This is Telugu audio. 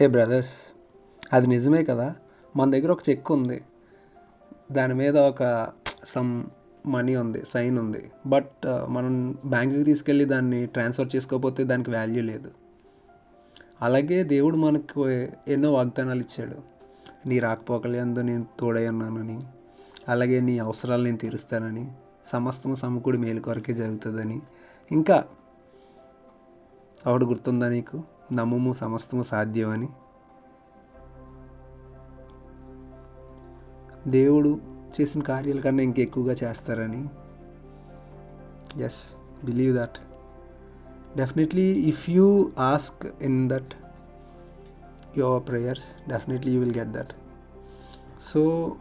హే బ్రదర్స్ అది నిజమే కదా? మన దగ్గర ఒక చెక్ ఉంది. దాని మీద ఒక సమ్ మనీ ఉంది సైన్ ఉంది. బట్ uh, మనం బ్యాంకుకి తీసుకెళ్ళి దాన్ని ట్రాన్స్ఫర్ చేసుకోకపోతే దానికి వాల్యూ లేదు. అలాగే దేవుడు మనకు ఎన్నో వాగ్దానాలు ఇచ్చాడు. నీ రాకపోకలందు నేను తోడై ఉన్నానని అలాగే నీ అవసరాలు నేను తీరుస్తానని సమస్తము సమకూడి మేలు కొరకే జరుగుతుందని. ఇంకా ఆవిడ గుర్తుందా నీకు? నమ్ముము సమస్తము సాధ్యమని. దేవుడు చేసిన కార్యాల కన్నా ఇంకెక్కువగా చేస్తారని. Yes believe that definitely if you ask in that your prayers definitely you will get that so